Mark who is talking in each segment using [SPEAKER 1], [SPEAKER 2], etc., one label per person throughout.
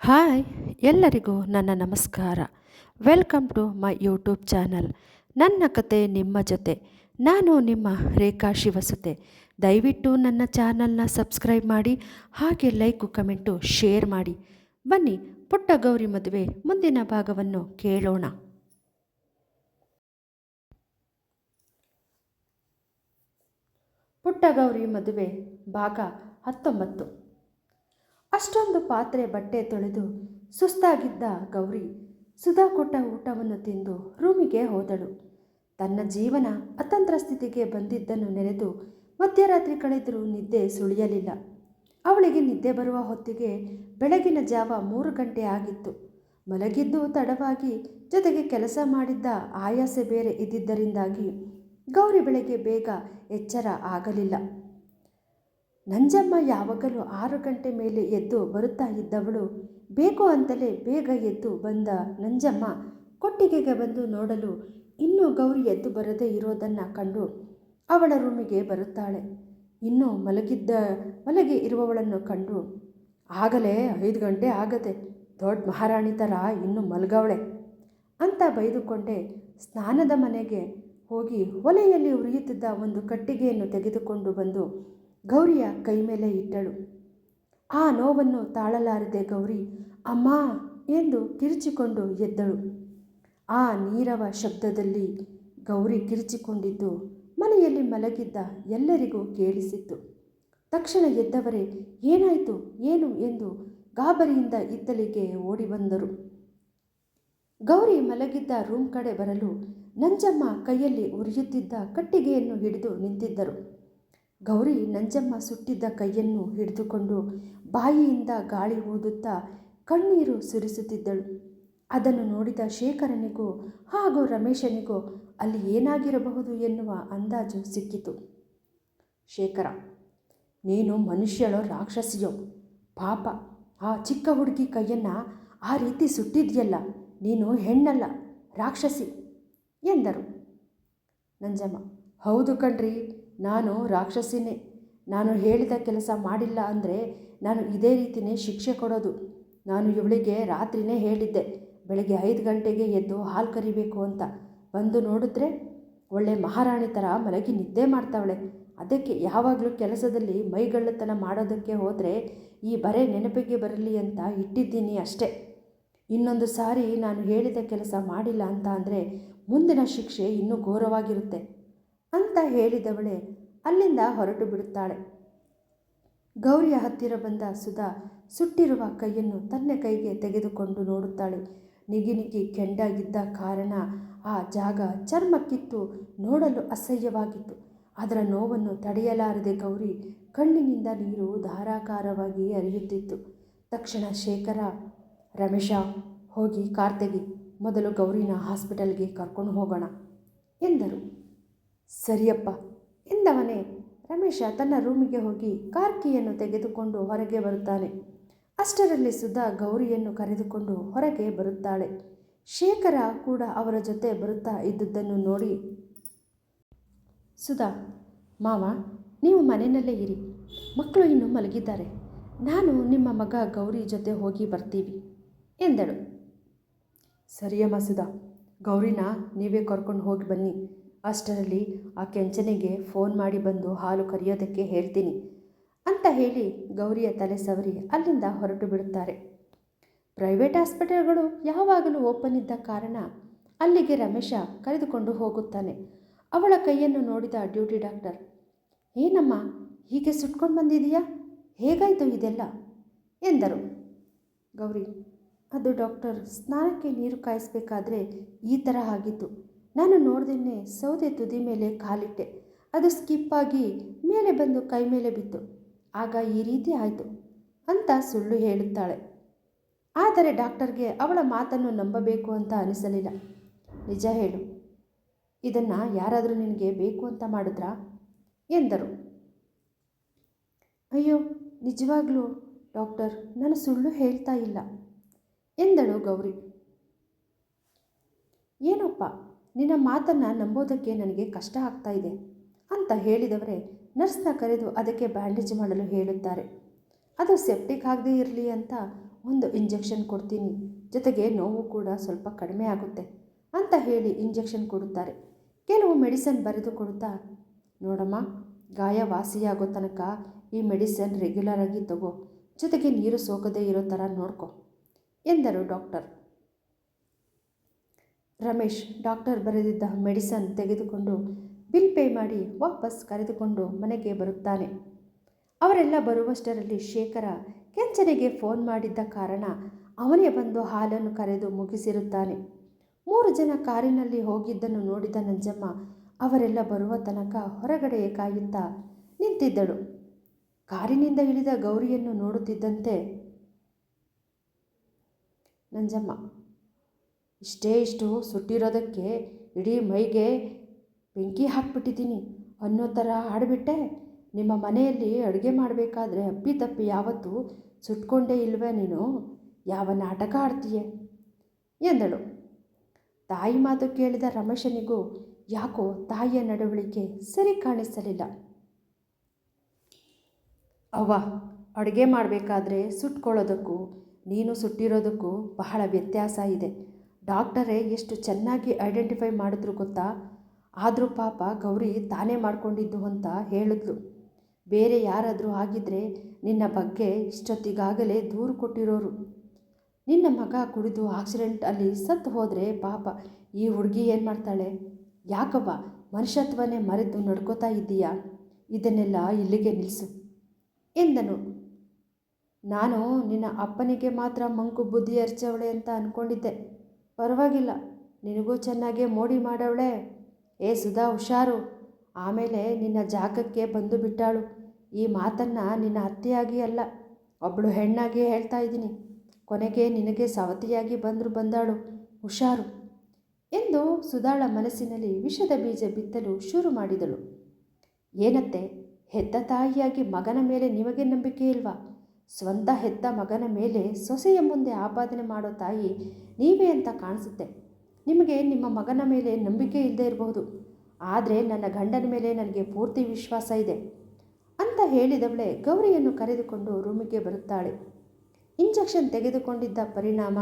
[SPEAKER 1] Hi, ಎಲ್ಲರಿಗೂ ನನ್ನ ನಮಸ್ಕಾರ. Welcome to my YouTube channel. ನನ್ನ ಕತೆ ನಿಮ್ಮ ಜೊತೆ. ನಾನು ನಿಮ್ಮ ರೇಖಾ ಶಿವಸುತೆ. ದಯವಿಟ್ಟು ನನ್ನ ಚಾನಲ್ನ ಸಬ್ಸ್ಕ್ರೈಬ್ ಮಾಡಿ, ಹಾಗೆ ಲೈಕು, ಕಮೆಂಟು, ಶೇರ್ ಮಾಡಿ. ಬನ್ನಿ ಪುಟ್ಟ ಗೌರಿ ಮದುವೆ ಮುಂದಿನ ಭಾಗವನ್ನು ಕೇಳೋಣ. ಪುಟ್ಟ ಗೌರಿ ಮದುವೆ ಭಾಗ ಹತ್ತೊಂಬತ್ತು. ಅಷ್ಟೊಂದು ಪಾತ್ರೆ ಬಟ್ಟೆ ತೊಳೆದು ಸುಸ್ತಾಗಿದ್ದ ಗೌರಿ ಸುಧಾ ಕೊಟ್ಟ ಊಟವನ್ನು ತಿಂದು ರೂಮಿಗೆ ಹೋದಳು. ತನ್ನ ಜೀವನ ಅತಂತ್ರ ಸ್ಥಿತಿಗೆ ಬಂದಿದ್ದನ್ನು ನೆನೆದು ಮಧ್ಯರಾತ್ರಿ ಕಳೆದರೂ ನಿದ್ದೆ ಸುಳಿಯಲಿಲ್ಲ. ಅವಳಿಗೆ ನಿದ್ದೆ ಬರುವ ಹೊತ್ತಿಗೆ ಬೆಳಗಿನ ಜಾವ ಮೂರು ಗಂಟೆ ಆಗಿತ್ತು. ಮಲಗಿದ್ದು ತಡವಾಗಿ ಜೊತೆಗೆ ಕೆಲಸ ಮಾಡಿದ್ದ ಆಯಾಸೆ ಬೇರೆ ಇದ್ದಿದ್ದರಿಂದಾಗಿ ಗೌರಿ ಬೆಳಗ್ಗೆ ಬೇಗ ಎಚ್ಚರ ಆಗಲಿಲ್ಲ. ನಂಜಮ್ಮ ಯಾವಾಗಲೂ ಆರು ಗಂಟೆ ಮೇಲೆ ಎದ್ದು ಬರುತ್ತಾ ಇದ್ದವಳು, ಬೇಕು ಅಂತಲೇ ಬೇಗ ಎದ್ದು ಬಂದ ನಂಜಮ್ಮ ಕೊಟ್ಟಿಗೆಗೆ ಬಂದು ನೋಡಲು ಇನ್ನೂ ಗೌರಿ ಎದ್ದು ಬರದೇ ಇರೋದನ್ನು ಕಂಡು ಅವಳ ರೂಮಿಗೆ ಬರುತ್ತಾಳೆ. ಇನ್ನೂ ಮಲಗಿದ್ದ, ಮಲಗಿ ಇರುವವಳನ್ನು ಕಂಡು, ಆಗಲೇ ಐದು ಗಂಟೆ ಆಗತ್ತೆ ದೊಡ್ಡ ಮಹಾರಾಣಿ ಥರ ಇನ್ನೂ ಮಲಗವಳೆ ಅಂತ ಬೈದುಕೊಂಡೆ ಸ್ನಾನದ ಮನೆಗೆ ಹೋಗಿ ಒಲೆಯಲ್ಲಿ ಉರಿಯುತ್ತಿದ್ದ ಒಂದು ಕಟ್ಟಿಗೆಯನ್ನು ತೆಗೆದುಕೊಂಡು ಬಂದು ಗೌರಿಯ ಕೈ ಮೇಲೆ ಇಟ್ಟಳು. ಆ ನೋವನ್ನು ತಾಳಲಾರದೆ ಗೌರಿ, ಅಮ್ಮ ಎಂದು ಕಿರಿಚಿಕೊಂಡು ಎದ್ದಳು. ಆ ನೀರವ ಶಬ್ದದಲ್ಲಿ ಗೌರಿ ಕಿರಿಚಿಕೊಂಡಿದ್ದು ಮನೆಯಲ್ಲಿ ಮಲಗಿದ್ದ ಎಲ್ಲರಿಗೂ ಕೇಳಿಸಿತ್ತು. ತಕ್ಷಣ ಎದ್ದವರೇ, ಏನಾಯಿತು? ಏನು? ಎಂದು ಗಾಬರಿಯಿಂದ ಇತ್ತಲಿಗೆ ಓಡಿ ಬಂದರು ಗೌರಿ ಮಲಗಿದ್ದ ರೂಮ್ ಕಡೆ ಬರಲು ನಂಜಮ್ಮ ಕೈಯಲ್ಲಿ ಉರಿಯುತ್ತಿದ್ದ ಕಟ್ಟಿಗೆಯನ್ನು ಹಿಡಿದು ನಿಂತಿದ್ದರು. ಗೌರಿ ನಂಜಮ್ಮ ಸುಟ್ಟಿದ್ದ ಕೈಯನ್ನು ಹಿಡಿದುಕೊಂಡು ಬಾಯಿಯಿಂದ ಗಾಳಿ ಓದುತ್ತಾ ಕಣ್ಣೀರು ಸುರಿಸುತ್ತಿದ್ದಳು. ಅದನ್ನು ನೋಡಿದ ಶೇಖರನಿಗೂ ಹಾಗೂ ರಮೇಶನಿಗೂ ಅಲ್ಲಿ ಏನಾಗಿರಬಹುದು ಎನ್ನುವ ಅಂದಾಜು ಸಿಕ್ಕಿತು. ಶೇಖರ, ನೀನು ಮನುಷ್ಯಳೋ ರಾಕ್ಷಸಿಯೋ? ಪಾಪ, ಆ ಚಿಕ್ಕ ಹುಡುಗಿ ಕೈಯನ್ನು ಆ ರೀತಿ ಸುಟ್ಟಿದ್ಯಲ್ಲ, ನೀನು ಹೆಣ್ಣಲ್ಲ, ರಾಕ್ಷಸಿ ಎಂದರು. ನಂಜಮ್ಮ, ಹೌದು ಕಣ್ರಿ ನಾನು ರಾಕ್ಷಸಿನೇ, ನಾನು ಹೇಳಿದ ಕೆಲಸ ಮಾಡಿಲ್ಲ ಅಂದರೆ ನಾನು ಇದೇ ರೀತಿಯೇ ಶಿಕ್ಷೆ ಕೊಡೋದು. ನಾನು ಇವಳಿಗೆ ರಾತ್ರಿನೇ ಹೇಳಿದ್ದೆ, ಬೆಳಗ್ಗೆ ಐದು ಗಂಟೆಗೆ ಎದ್ದು ಹಾಲು ಕರಿಬೇಕು ಅಂತ. ಬಂದು ನೋಡಿದ್ರೆ ಒಳ್ಳೆ ಮಹಾರಾಣಿ ಥರ ಮಲಗಿ ನಿದ್ದೆ ಮಾಡ್ತಾವಳೆ. ಅದಕ್ಕೆ ಯಾವಾಗಲೂ ಕೆಲಸದಲ್ಲಿ ಮೈಗಳ್ಳತನ ಮಾಡೋದಕ್ಕೆ ಹೋದರೆ ಈ ಬರೆ ನೆನಪಿಗೆ ಬರಲಿ ಅಂತ ಇಟ್ಟಿದ್ದೀನಿ ಅಷ್ಟೇ. ಇನ್ನೊಂದು ಸಾರಿ ನಾನು ಹೇಳಿದ ಕೆಲಸ ಮಾಡಿಲ್ಲ ಅಂತ ಅಂದರೆ ಮುಂದಿನ ಶಿಕ್ಷೆ ಇನ್ನೂ ಘೋರವಾಗಿರುತ್ತೆ. ಅಂತ ಹೇಳಿದವಳೆ ಅಲ್ಲಿಂದ ಹೊರಟು ಬಿಡುತ್ತಾಳೆ. ಗೌರಿಯ ಹತ್ತಿರ ಬಂದ ಸುಧಾ ಸುಟ್ಟಿರುವ ಕೈಯನ್ನು ತನ್ನ ಕೈಗೆ ತೆಗೆದುಕೊಂಡು ನೋಡುತ್ತಾಳೆ. ನಿಗಿನಿಗಿ ನಿಗಿ ಕೆಂಡಾಗಿದ್ದ ಕಾರಣ ಆ ಜಾಗ ಚರ್ಮಕ್ಕಿತ್ತು, ನೋಡಲು ಅಸಹ್ಯವಾಗಿತ್ತು. ಅದರ ನೋವನ್ನು ತಡೆಯಲಾರದೆ ಗೌರಿ ಕಣ್ಣಿನಿಂದ ನೀರು ಧಾರಾಕಾರವಾಗಿ ಹರಿಯುತ್ತಿತ್ತು. ತಕ್ಷಣ ಶೇಖರ, ರಮೇಶ, ಹೋಗಿ ಕಾರ್ ತೆಗಿ ಮೊದಲು ಗೌರಿನ ಹಾಸ್ಪಿಟಲ್ಗೆ ಕರ್ಕೊಂಡು ಹೋಗೋಣ ಎಂದರು. ಸರಿಯಪ್ಪ ಎಂದವನೇ? ರಮೇಶ ತನ್ನ ರೂಮಿಗೆ ಹೋಗಿ ಕಾರ್ ಕೀಯನ್ನು ತೆಗೆದುಕೊಂಡು ಹೊರಗೆ ಬರುತ್ತಾನೆ ಅಷ್ಟರಲ್ಲಿ ಸುಧಾ ಗೌರಿಯನ್ನು ಕರೆದುಕೊಂಡು ಹೊರಗೆ ಬರುತ್ತಾಳೆ. ಶೇಖರ ಕೂಡ ಅವರ ಜೊತೆ ಬರುತ್ತಾ ಇದ್ದುದನ್ನು ನೋಡಿ ಸುಧಾ, ಮಾವ, ನೀವು ಮನೆಯಲ್ಲೇ ಇರಿ. ಮಕ್ಕಳು ಇನ್ನು ಮಲಗಿದ್ದಾರೆ. ನಾನು ನಿಮ್ಮ ಮಗ ಗೌರಿ ಜೊತೆ ಹೋಗಿ ಬರ್ತೀವಿ ಎಂದಳು. ಸರಿಯಮ್ಮ ಸುಧಾ, ಗೌರಿನ ನೀವೇ ಕರ್ಕೊಂಡು ಹೋಗಿ ಬನ್ನಿ. ಅಷ್ಟರಲ್ಲಿ ಆ ಕೆಂಚನಿಗೆ ಫೋನ್ ಮಾಡಿ ಬಂದು ಹಾಲು ಕರೆಯೋದಕ್ಕೆ ಹೇಳ್ತೀನಿ. ಅಂತ ಹೇಳಿ ಗೌರಿಯ ತಲೆ ಸವರಿ ಅಲ್ಲಿಂದ ಹೊರಟು ಬಿಡುತ್ತಾರೆ. ಪ್ರೈವೇಟ್ ಹಾಸ್ಪಿಟಲ್ಗಳು ಯಾವಾಗಲೂ ಓಪನ್ ಇದ್ದ ಕಾರಣ ಅಲ್ಲಿಗೆ ರಮೇಶ ಕರೆದುಕೊಂಡು ಹೋಗುತ್ತಾನೆ. ಅವಳ ಕೈಯನ್ನು ನೋಡಿದ ಡ್ಯೂಟಿ ಡಾಕ್ಟರ್, ಏನಮ್ಮ, ಹೀಗೆ ಸುಟ್ಕೊಂಡು ಬಂದಿದೆಯಾ? ಹೇಗಾಯಿತು ಇದೆಲ್ಲ? ಎಂದರು. ಗೌರಿ, ಅದು ಡಾಕ್ಟರ್, ಸ್ನಾನಕ್ಕೆ ನೀರು ಕಾಯಿಸ್ಬೇಕಾದ್ರೆ ಈ ಥರ ಆಗಿತ್ತು. ನಾನು ನೋಡ್ದೇನೆ ಸೌದೆ ತುದಿ ಮೇಲೆ ಕಾಲಿಟ್ಟೆ. ಅದು ಸ್ಕಿಪ್ ಆಗಿ ಮೇಲೆ ಬಂದು ಕೈ ಮೇಲೆ ಬಿತ್ತು. ಆಗ ಈ ರೀತಿ ಆಯಿತು ಅಂತ ಸುಳ್ಳು ಹೇಳುತ್ತಾಳೆ. ಆದರೆ ಡಾಕ್ಟರ್ಗೆ ಅವಳ ಮಾತನ್ನು ನಂಬಬೇಕು ಅಂತ ಅನಿಸಲಿಲ್ಲ. ನಿಜ ಹೇಳು, ಇದನ್ನು ಯಾರಾದರೂ ನಿನಗೆ ಬೇಕು ಅಂತ ಮಾಡಿದ್ರಾ? ಎಂದರು. ಅಯ್ಯೋ, ನಿಜವಾಗ್ಲೂ ಡಾಕ್ಟರ್, ನಾನು ಸುಳ್ಳು ಹೇಳ್ತಾ ಇಲ್ಲ, ಎಂದಳು ಗೌರಿ. ಏನಪ್ಪ ನಿನ್ನ ಮಾತನ್ನು ನಂಬೋದಕ್ಕೆ ನನಗೆ ಕಷ್ಟ ಆಗ್ತಾ ಇದೆ ಅಂತ ಹೇಳಿದವರೇ ನರ್ಸ್ನ ಕರೆದು ಅದಕ್ಕೆ ಬ್ಯಾಂಡೇಜ್ ಮಾಡಲು ಹೇಳುತ್ತಾರೆ. ಅದು ಸೆಪ್ಟಿಕ್ ಆಗದೇ ಇರಲಿ ಅಂತ ಒಂದು ಇಂಜೆಕ್ಷನ್ ಕೊಡ್ತೀನಿ. ಜೊತೆಗೆ ನೋವು ಕೂಡ ಸ್ವಲ್ಪ ಕಡಿಮೆ ಆಗುತ್ತೆ ಅಂತ ಹೇಳಿ ಇಂಜೆಕ್ಷನ್ ಕೊಡುತ್ತಾರೆ. ಕೆಲವು ಮೆಡಿಸನ್ ಬರೆದು ಕೊಡುತ್ತಾ, ನೋಡಮ್ಮ ಗಾಯ ವಾಸಿಯಾಗೋ ತನಕ ಈ ಮೆಡಿಸನ್ ರೆಗ್ಯುಲರ್ ಆಗಿ ತಗೋ, ಜೊತೆಗೆ ನೀರು ಸೋಕದೇ ಇರೋ ಥರ ನೋಡ್ಕೊ, ಎಂದರು ಡಾಕ್ಟರ್. ರಮೇಶ್ ಡಾಕ್ಟರ್ ಬರೆದಿದ್ದ ಮೆಡಿಸನ್ ತೆಗೆದುಕೊಂಡು ಬಿಲ್ ಪೇ ಮಾಡಿ ವಾಪಸ್ ಕರೆದುಕೊಂಡು ಮನೆಗೆ ಬರುತ್ತಾನೆ. ಅವರೆಲ್ಲ ಬರುವಷ್ಟರಲ್ಲಿ ಶೇಖರ ಕೆಂಚನಿಗೆ ಫೋನ್ ಮಾಡಿದ್ದ ಕಾರಣ ಅವನೇ ಬಂದು ಹಾಲನ್ನು ಕರೆದು ಮುಗಿಸಿರುತ್ತಾನೆ. ಮೂರು ಜನ ಕಾರಿನಲ್ಲಿ ಹೋಗಿದ್ದನ್ನು ನೋಡಿದ ನಂಜಮ್ಮ ಅವರೆಲ್ಲ ಬರುವ ತನಕ ಹೊರಗಡೆ ಕಾಯುತ್ತಾ ನಿಂತಿದ್ದಳು. ಕಾರಿನಿಂದ ಇಳಿದ ಗೌರಿಯನ್ನು ನೋಡುತ್ತಿದ್ದಂತೆ ನಂಜಮ್ಮ ಇಷ್ಟೇ ಇಷ್ಟು ಸುಟ್ಟಿರೋದಕ್ಕೆ ಇಡೀ ಮೈಗೆ ಬೆಂಕಿ ಹಾಕ್ಬಿಟ್ಟಿದ್ದೀನಿ ಅನ್ನೋ ಥರ ಆಡಿಬಿಟ್ಟೆ. ನಿಮ್ಮ ಮನೆಯಲ್ಲಿ ಅಡುಗೆ ಮಾಡಬೇಕಾದ್ರೆ ಅಪ್ಪಿತಪ್ಪಿ ಯಾವತ್ತೂ ಸುಟ್ಕೊಂಡೇ ಇಲ್ವೇ ನೀನು? ಯಾವ ನಾಟಕ ಆಡ್ತೀಯೆ? ಎಂದಳು. ತಾಯಿ ಮಾತು ಕೇಳಿದ ರಮೇಶನಿಗೂ ಯಾಕೋ ತಾಯಿಯ ನಡವಳಿಕೆ ಸರಿ ಕಾಣಿಸಲಿಲ್ಲ. ಅವ್ವ, ಅಡುಗೆ ಮಾಡಬೇಕಾದ್ರೆ ಸುಟ್ಕೊಳ್ಳೋದಕ್ಕೂ ನೀನು ಸುಟ್ಟಿರೋದಕ್ಕೂ ಬಹಳ ವ್ಯತ್ಯಾಸ ಇದೆ. ಡಾಕ್ಟರೇ ಎಷ್ಟು ಚೆನ್ನಾಗಿ ಐಡೆಂಟಿಫೈ ಮಾಡಿದ್ರು ಗೊತ್ತಾ? ಆದರೂ ಪಾಪ ಗೌರಿ ತಾನೇ ಮಾಡಿಕೊಂಡಿದ್ದು ಅಂತ ಹೇಳಿದ್ಲು. ಬೇರೆ ಯಾರಾದರೂ ಆಗಿದ್ದರೆ ನಿನ್ನ ಬಗ್ಗೆ ಇಷ್ಟೊತ್ತಿಗಾಗಲೇ ದೂರು ಕೊಟ್ಟಿರೋರು. ನಿನ್ನ ಮಗ ಕುಡಿದು ಆಕ್ಸಿಡೆಂಟ್ ಅಲ್ಲಿ ಸತ್ತು ಹೋದರೆ ಪಾಪ ಈ ಹುಡುಗಿ ಏನು ಮಾಡ್ತಾಳೆ? ಯಾಕಪ್ಪ ಮನುಷ್ಯತ್ವನೇ ಮರೆತು ನಡ್ಕೋತಾ ಇದ್ದೀಯಾ? ಇದನ್ನೆಲ್ಲ ಇಲ್ಲಿಗೆ ನಿಲ್ಲಿಸು ಎಂದನು. ನಾನು ನಿನ್ನ ಅಪ್ಪನಿಗೆ ಮಾತ್ರ ಮಂಕು ಬುದ್ಧಿ ಅರ್ಚವಳೆ ಅಂತ ಅಂದ್ಕೊಂಡಿದ್ದೆ ಪರವಾಗಿಲ್ಲ, ನಿನಗೂ ಚೆನ್ನಾಗೇ ಮೋಡಿ ಮಾಡವಳೆ. ಏ ಸುಧಾ, ಹುಷಾರು. ಆಮೇಲೆ ನಿನ್ನ ಜಾಗಕ್ಕೆ ಬಂದು ಬಿಟ್ಟಾಳು. ಈ ಮಾತನ್ನು ನಿನ್ನ ಅತ್ತೆಯಾಗಿ ಅಲ್ಲ ಒಬ್ಬಳು ಹೆಣ್ಣಾಗಿ ಹೇಳ್ತಾ ಇದ್ದೀನಿ. ಕೊನೆಗೆ ನಿನಗೆ ಸವತಿಯಾಗಿ ಬಂದರು ಬಂದಾಳು. ಹುಷಾರು. ಎಂದು ಸುಧಾಳ ಮನಸ್ಸಿನಲ್ಲಿ ವಿಷದ ಬೀಜ ಬಿತ್ತಲು ಶುರು ಮಾಡಿದಳು. ಏನತ್ತೆ, ಹೆತ್ತ ತಾಯಿಯಾಗಿ ಮಗನ ಮೇಲೆ ನಿಮಗೆ ನಂಬಿಕೆ ಇಲ್ವಾ? ಸ್ವಂತ ಹೆತ್ತ ಮಗನ ಮೇಲೆ ಸೊಸೆಯ ಮುಂದೆ ಆಪಾದನೆ ಮಾಡೋ ತಾಯಿ ನೀವೇ ಅಂತ ಕಾಣಿಸುತ್ತೆ. ನಿಮಗೆ ನಿಮ್ಮ ಮಗನ ಮೇಲೆ ನಂಬಿಕೆ ಇಲ್ಲದೆ ಇರಬಹುದು. ಆದರೆ ನನ್ನ ಗಂಡನ ಮೇಲೆ ನನಗೆ ಪೂರ್ತಿ ವಿಶ್ವಾಸ ಇದೆ ಅಂತ ಹೇಳಿದವಳೆ ಗೌರಿಯನ್ನು ಕರೆದುಕೊಂಡು ರೂಮಿಗೆ ಬರುತ್ತಾಳೆ. ಇಂಜೆಕ್ಷನ್ ತೆಗೆದುಕೊಂಡಿದ್ದ ಪರಿಣಾಮ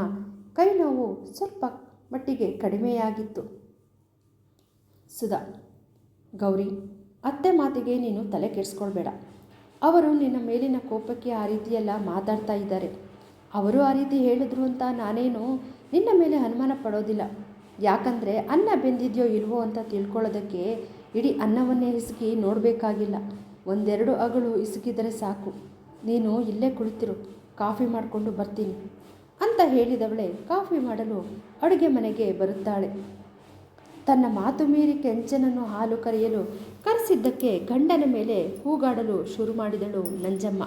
[SPEAKER 1] ಕೈ ನೋವು ಸ್ವಲ್ಪ ಮಟ್ಟಿಗೆ ಕಡಿಮೆಯಾಗಿತ್ತು. ಸುಧಾ, ಗೌರಿ, ಅತ್ತೆ ಮಾತಿಗೆ ನೀನು ತಲೆ ಕೆಡಿಸ್ಕೊಳ್ಬೇಡ. ಅವರು ನಿನ್ನ ಮೇಲಿನ ಕೋಪಕ್ಕೆ ಆ ರೀತಿಯೆಲ್ಲ ಮಾತಾಡ್ತಾ ಇದ್ದಾರೆ. ಅವರು ಆ ರೀತಿ ಹೇಳಿದ್ರು ಅಂತ ನಾನೇನು ನಿನ್ನ ಮೇಲೆ ಅನುಮಾನ ಪಡೋದಿಲ್ಲ. ಯಾಕಂದರೆ ಅನ್ನ ಬೆಂದಿದೆಯೋ ಇಲ್ವೋ ಅಂತ ತಿಳ್ಕೊಳ್ಳೋದಕ್ಕೆ ಇಡೀ ಅನ್ನವನ್ನೇ ಹಿಸುಕಿ ನೋಡಬೇಕಾಗಿಲ್ಲ. ಒಂದೆರಡು ಅಗಳು ಇಸುಕಿದರೆ ಸಾಕು. ನೀನು ಇಲ್ಲೇ ಕುಳಿತಿರು. ಕಾಫಿ ಮಾಡಿಕೊಂಡು ಬರ್ತೀನಿ. ಅಂತ ಹೇಳಿದವಳೆ ಕಾಫಿ ಮಾಡಲು ಅಡುಗೆ ಮನೆಗೆ ಬರುತ್ತಾಳೆ. ತನ್ನ ಮಾತು ಮೀರಿ ಕೆಂಚನನ್ನು ಹಾಲು ಕರೆಯಲು ಕರೆಸಿದ್ದಕ್ಕೆ ಗಂಡನ ಮೇಲೆ ಹೂಗಾಡಲು ಶುರು ಮಾಡಿದಳು ನಂಜಮ್ಮ.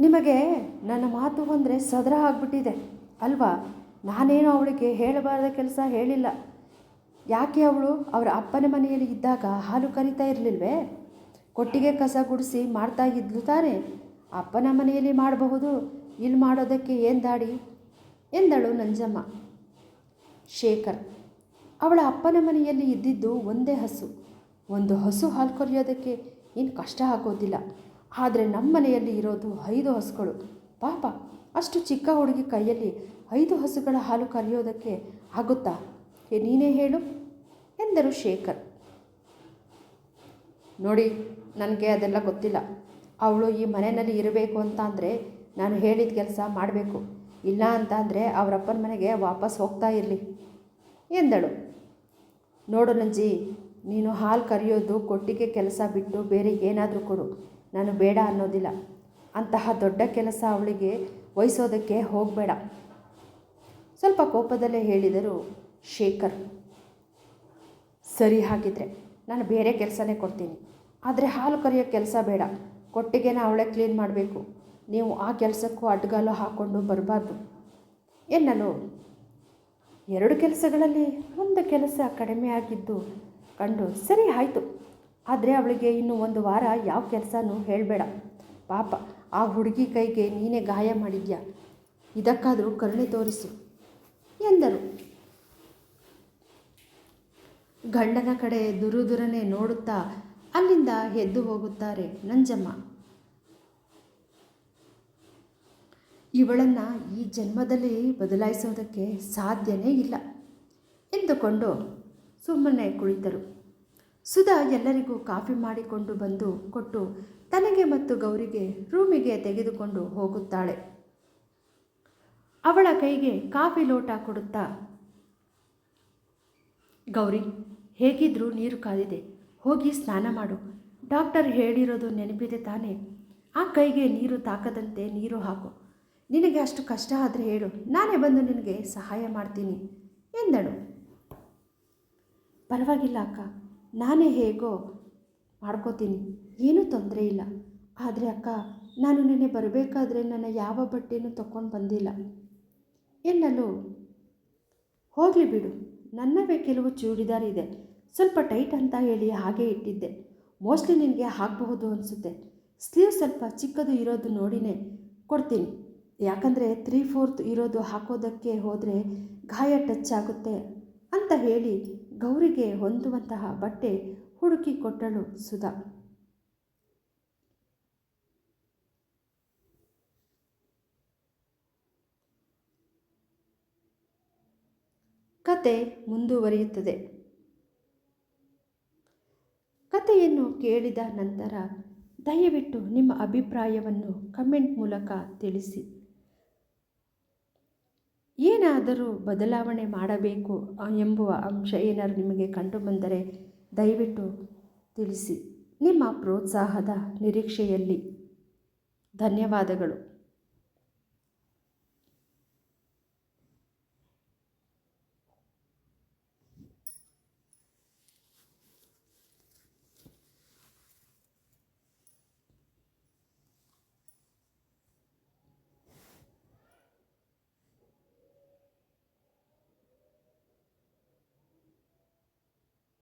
[SPEAKER 1] ನಿಮಗೆ ನನ್ನ ಮಾತು ಅಂದರೆ ಸದರ ಆಗಿಬಿಟ್ಟಿದೆ ಅಲ್ವಾ? ನಾನೇನು ಅವಳಿಗೆ ಹೇಳಬಾರದ ಕೆಲಸ ಹೇಳಿಲ್ಲ. ಯಾಕೆ ಅವಳು ಅವರ ಅಪ್ಪನ ಮನೆಯಲ್ಲಿ ಇದ್ದಾಗ ಹಾಲು ಕರಿತಾ ಇರಲಿಲ್ವೇ? ಕೊಟ್ಟಿಗೆ ಕಸ ಗುಡಿಸಿ ಮಾಡ್ತಾ ಇದ್ಲು ತಾನೆ. ಅಪ್ಪನ ಮನೆಯಲ್ಲಿ ಮಾಡಬಹುದು ಇಲ್ಲಿ ಮಾಡೋದಕ್ಕೆ ಏನು ದಾಡಿ? ಎಂದಳು ನಂಜಮ್ಮ. ಶೇಖರ್. ಅವಳ ಅಪ್ಪನ ಮನೆಯಲ್ಲಿ ಇದ್ದಿದ್ದು ಒಂದೇ ಹಸು. ಒಂದು ಹಸು ಹಾಲು ಕರೆಯೋದಕ್ಕೆ ಏನು ಕಷ್ಟ ಆಗೋದಿಲ್ಲ. ಆದರೆ ನಮ್ಮ ಮನೆಯಲ್ಲಿ ಇರೋದು ಐದು ಹಸುಗಳು. ಪಾಪ, ಅಷ್ಟು ಚಿಕ್ಕ ಹುಡುಗಿ ಕೈಯಲ್ಲಿ ಐದು ಹಸುಗಳ ಹಾಲು ಕರೆಯೋದಕ್ಕೆ ಆಗುತ್ತಾ? ಏ, ನೀನೇ ಹೇಳು, ಎಂದರು ಶೇಖರ್. ನೋಡಿ, ನನಗೆ ಅದೆಲ್ಲ ಗೊತ್ತಿಲ್ಲ. ಅವಳು ಈ ಮನೆಯಲ್ಲಿ ಇರಬೇಕು ಅಂತ ಅಂದರೆ ನಾನು ಹೇಳಿದ ಕೆಲಸ ಮಾಡಬೇಕು. ಇಲ್ಲ ಅಂತ ಅಂದರೆ ಅವರಪ್ಪನ ಮನೆಗೆ ವಾಪಸ್ ಹೋಗ್ತಾ ಇರಲಿ. ಎಂದಳು. ನೋಡು ನಂಜಿ, ನೀನು ಹಾಲು ಕರೆಯೋದು ಕೊಟ್ಟಿಗೆ ಕೆಲಸ ಬಿಟ್ಟು ಬೇರೆ ಏನಾದರೂ ಕೊಡು, ನಾನು ಬೇಡ ಅನ್ನೋದಿಲ್ಲ. ಅಂತಹ ದೊಡ್ಡ ಕೆಲಸ ಅವಳಿಗೆ ವಹಿಸೋದಕ್ಕೆ ಹೋಗಬೇಡ. ಸ್ವಲ್ಪ ಕೋಪದಲ್ಲೇ ಹೇಳಿದರು ಶೇಖರ್. ಸರಿ ಹಾಗಿದ್ರೆ, ನಾನು ಬೇರೆ ಕೆಲಸನೇ ಕೊಡ್ತೀನಿ. ಆದರೆ ಹಾಲು ಕರೆಯೋ ಕೆಲಸ ಬೇಡ, ಕೊಟ್ಟಿಗೆನ ಅವಳೇ ಕ್ಲೀನ್ ಮಾಡಬೇಕು. ನೀವು ಆ ಕೆಲಸಕ್ಕೂ ಅಡ್ಗಾಲು ಹಾಕ್ಕೊಂಡು ಬರಬಾರ್ದು, ಎನ್ನಲು ಎರಡು ಕೆಲಸಗಳಲ್ಲಿ ಒಂದು ಕೆಲಸ ಕಡಿಮೆ ಆಗಿದ್ದು ಕಂಡು ಸರಿ ಆಯಿತು. ಆದರೆ ಅವಳಿಗೆ ಇನ್ನು ಒಂದು ವಾರ ಯಾವ ಕೆಲಸನೂ ಹೇಳಬೇಡ. ಪಾಪ, ಆ ಹುಡುಗಿ ಕೈಗೆ ನೀನೇ ಗಾಯ ಮಾಡಿದ್ಯಾ? ಇದಕ್ಕಾದರೂ ಕರುಣೆ ತೋರಿಸು ಎಂದರು ಗಂಡನ ಕಡೆ ದುರುದುರನೆ ನೋಡುತ್ತಾ ಅಲ್ಲಿಂದ ಎದ್ದು ಹೋಗುತ್ತಾರೆ ನಂಜಮ್ಮ. ಇವಳನ್ನು ಈ ಜನ್ಮದಲ್ಲಿ ಬದಲಾಯಿಸೋದಕ್ಕೆ ಸಾಧ್ಯನೇ ಇಲ್ಲ ಎಂದುಕೊಂಡು ಸುಮ್ಮನೆ ಕುಳಿತರು. ಸುಧಾ ಎಲ್ಲರಿಗೂ ಕಾಫಿ ಮಾಡಿಕೊಂಡು ಬಂದು ಕೊಟ್ಟು ತನಗೆ ಮತ್ತು ಗೌರಿಗೆ ರೂಮಿಗೆ ತೆಗೆದುಕೊಂಡು ಹೋಗುತ್ತಾಳೆ. ಅವಳ ಕೈಗೆ ಕಾಫಿ ಲೋಟ ಕೊಡುತ್ತಾ, ಗೌರಿ, ಹೇಗಿದ್ರೂ ನೀರು ಕಾದಿದೆ, ಹೋಗಿ ಸ್ನಾನ ಮಾಡು. ಡಾಕ್ಟರ್ ಹೇಳಿರೋದು ನೆನಪಿದೆ ತಾನೇ. ಆ ಕೈಗೆ ನೀರು ತಾಕದಂತೆ ನೀರು ಹಾಕು. ನಿನಗೆ ಅಷ್ಟು ಕಷ್ಟ ಆದರೆ ಹೇಳು. ನಾನೇ ಬಂದು ನಿನಗೆ ಸಹಾಯ ಮಾಡ್ತೀನಿ ಎಂದಳು. ಪರವಾಗಿಲ್ಲ ಅಕ್ಕ. ನಾನೇ ಹೇಗೋ ಮಾಡ್ಕೋತೀನಿ. ಏನೂ ತೊಂದರೆ ಇಲ್ಲ. ಆದರೆ ಅಕ್ಕ, ನಾನು ನಿನ್ನೆ ಬರಬೇಕಾದ್ರೆ ನನ್ನ ಯಾವ ಬಟ್ಟೆನೂ ತಗೊಂಡು ಬಂದಿಲ್ಲ. ಎನ್ನಲು ಹೋಗಲಿ ಬಿಡು. ನನ್ನವೇ ಕೆಲವು ಚೂಡಿದಾರ್ ಇದೆ. ಸ್ವಲ್ಪ ಟೈಟ್ ಅಂತ ಹೇಳಿ ಹಾಗೆ ಇಟ್ಟಿದ್ದೆ. ಮೋಸ್ಟ್ಲಿ ನಿನಗೆ ಹಾಕಬಹುದು ಅನಿಸುತ್ತೆ. ಸ್ಲೀವ್ ಸ್ವಲ್ಪ ಚಿಕ್ಕದು ಇರೋದು ನೋಡಿನೇ ಕೊಡ್ತೀನಿ. ಯಾಕಂದರೆ ತ್ರೀ ಫೋರ್ತ್ ಇರೋದು ಹಾಕೋದಕ್ಕೆ ಹೋದರೆ ಗಾಯ ಟಚ್ ಆಗುತ್ತೆ ಅಂತ ಹೇಳಿ ಗೌರಿಗೆ ಹೊಂದುವಂತಹ ಬಟ್ಟೆ ಹುಡುಕಿ ಕೊಟ್ಟಳು ಸುಧಾ. ಕತೆ ಮುಂದುವರಿಯುತ್ತದೆ. ಕತೆಯನ್ನು ಕೇಳಿದ ನಂತರ ದಯವಿಟ್ಟು ನಿಮ್ಮ ಅಭಿಪ್ರಾಯವನ್ನು ಕಮೆಂಟ್ ಮೂಲಕ ತಿಳಿಸಿ. ಏನಾದರೂ ಬದಲಾವಣೆ ಮಾಡಬೇಕು ಎಂಬುವ ಅಂಶ ಏನಾದರೂ ನಿಮಗೆ ಕಂಡುಬಂದರೆ ದಯವಿಟ್ಟು ತಿಳಿಸಿ. ನಿಮ್ಮ ಪ್ರೋತ್ಸಾಹದ ನಿರೀಕ್ಷೆಯಲ್ಲಿ ಧನ್ಯವಾದಗಳು.